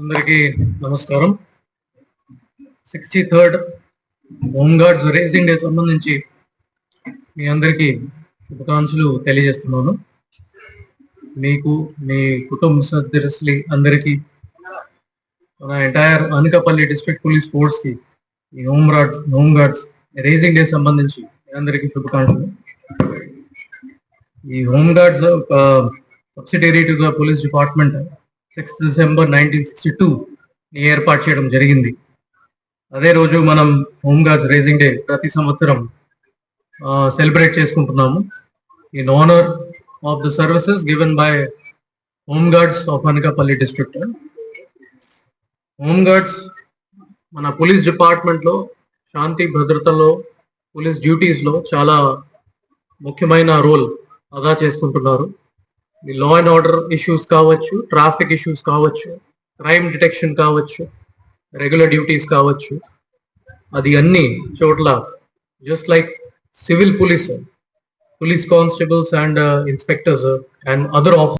అందరికీ నమస్కారం. Sixty third home guards raising day సంబంధించి మీ అందరికీ శుభాకాంక్షలు తెలియజేస్తున్నాను. మీకు మీ కుటుంబ సభ్యులకి అందరికీ మన ఎంటైర్ అనకాపల్లి డిస్ట్రిక్ట్ పోలీస్ ఫోర్స్కి ఈ home guards home guards raising day సంబంధించి మీ అందరికీ శుభాకాంక్షలు. ఈ హోమ్ గార్డ్స్ ఒక subsidiary to the police department sixth December nineteen sixty two ఏర్పాటు చేయడం జరిగింది. అదే రోజు మనం హోమ్ గార్డ్స్ రేసింగ్ డే ప్రతి సంవత్సరం సెలబ్రేట్ చేసుకుంటున్నాము. In honour of the services given by home guards of Anakapalli district. Home guards మన పోలీస్ డిపార్ట్మెంట్లో శాంతి భద్రతలో పోలీస్ డ్యూటీస్లో చాలా ముఖ్యమైన రోల్ అదా చేసుకుంటున్నారు. లా అండ్ ఆర్డర్ ఇష్యూస్ కావచ్చు ట్రాఫిక్ ఇష్యూస్ కావచ్చు క్రైమ్ డిటెక్షన్ కావచ్చు రెగ్యులర్ డ్యూటీస్ కావచ్చు. అది అన్ని చోట్ల just like civil police police constables and inspectors and other of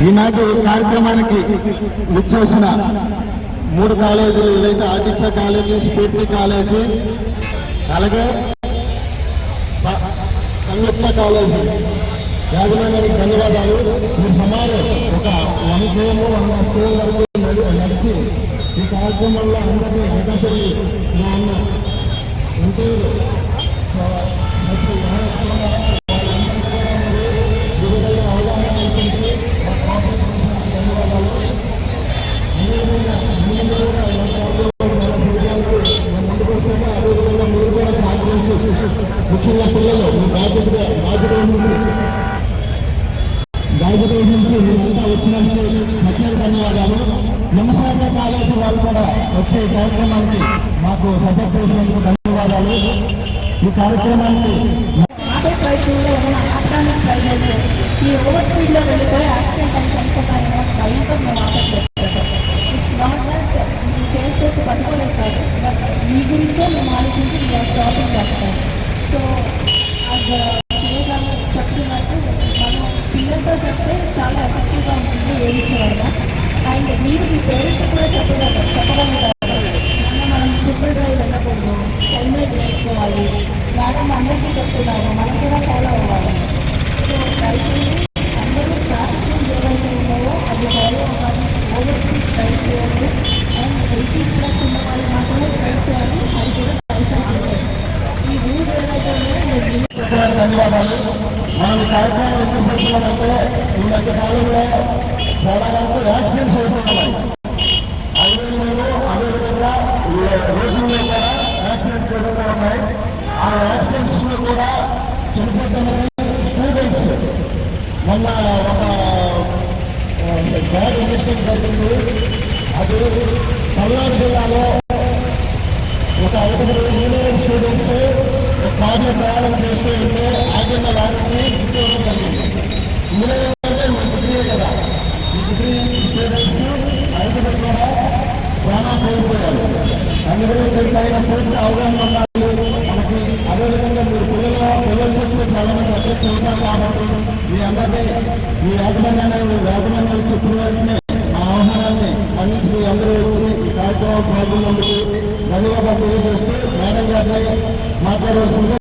ఈనాటి కార్యక్రమానికి విచ్చేసిన మూడు కాలేజీలు ఏదైతే ఆదిత్య కాలేజీ స్ఫూర్తి కాలేజీ అలాగే స- సంయుక్త కాలేజీ యాజమాన్యానికి ధన్యవాదాలు. ఈ సుమారు ఒక వన్ కేము వన్ స్కూల్ వరకు నడిచి ఈ కార్యక్రమంలో అందరినీ ఎగబడి నా కాలేజీ వాళ్ళు కూడా వచ్చే కార్యక్రమానికి మాకు సపోర్ట్ చేసినందుకు ధన్యవాదాలు. ఈ కార్యక్రమానికి ఈ ఓవర్ స్పీడ్లో వెళ్ళిపోయి యాక్సిడెంట్ అని చనిపోతాయన్న భయంతో మేము ఆపట్లేదు ఇట్స్ నాట్ దట్ మీరు చేసేసి పట్టుకోలేదు కాదు మీ గురించే మేము ఆలోచించి మీరు చేస్తాం సో అది సీఏ గారు చెప్తున్నట్టు మనం పిల్లలతో చెప్తే చాలా ఎఫెక్టివ్గా ఉంటుంది ఏ విషయమైనా అండ్ మీరు మీ పేరెంట్స్ కూడా చెప్పగలరు చెప్పగలుగుతారు మొన్న మనం ట్రిపుల్ డ్రైవ్ వెళ్ళకూడదు హెల్మెట్ వేసుకోవాలి మేడం అందరికీ చెప్తున్నాము మనం కూడా ఫాలో అవ్వాలి సో దయచేసి అందరూ ట్రాఫిక్ ఏవైతే ఉన్నాయో అది ఫాలో అవ్వాలి ఓవర్ చేయాలి అండ్ ఎయిటీ ప్లస్ ఉన్న వాళ్ళు మాత్రమే డ్రైవ్ చేయాలి అది కూడా ఈ రూల్ ధన్యవాదాలు మనం కార్యక్రమం ఎందుకు ఈ మధ్య కాలంలో చాలా వరకు యాక్సిడెంట్స్ అవుతున్నాయి అదేవిధంగా రోజుల్లో కూడా యాక్సిడెంట్స్ జరుగుతూ ఉన్నాయి ఆ యాక్సిడెంట్స్ కూడా చనిపోతున్నది స్టూడెంట్స్ మొన్న ఒక బ్యాడ్ ఇన్సిడెంట్ జరిగింది అది పల్నాడు జిల్లాలో ఒక ఐదుగురు ఇంజనీరింగ్ స్టూడెంట్స్ కార్లో ప్రయాణం చేస్తూ ఉంటే ఆగిన లారీని గుర్తించడం జరిగింది ఇంజనీరింగ్ అంటే మీ డిగ్రీ కదా ఈ డిగ్రీ స్టూడెంట్స్ ఐదుగురు కూడా ప్రాణం కోల్పోయారు దీనిపైన పూర్తి అవగాహన ఉండాలి మనకి అదేవిధంగా మీరు పిల్లల పిల్లలు చాలా మంది అసలు ఉంటారు కాబట్టి మీ అందరినీ మీ యాజమాన్యాన్ని యాజమాన్యాలు చెప్పిన ఆహ్వానాన్ని అన్నింటి మీ అందరూ వచ్చి ఈ కార్యక్రమం పాల్గొన్నందుకు ధన్యవాదాలు తెలియజేస్తూ మేడం గారిని మాట్లాడవలసింది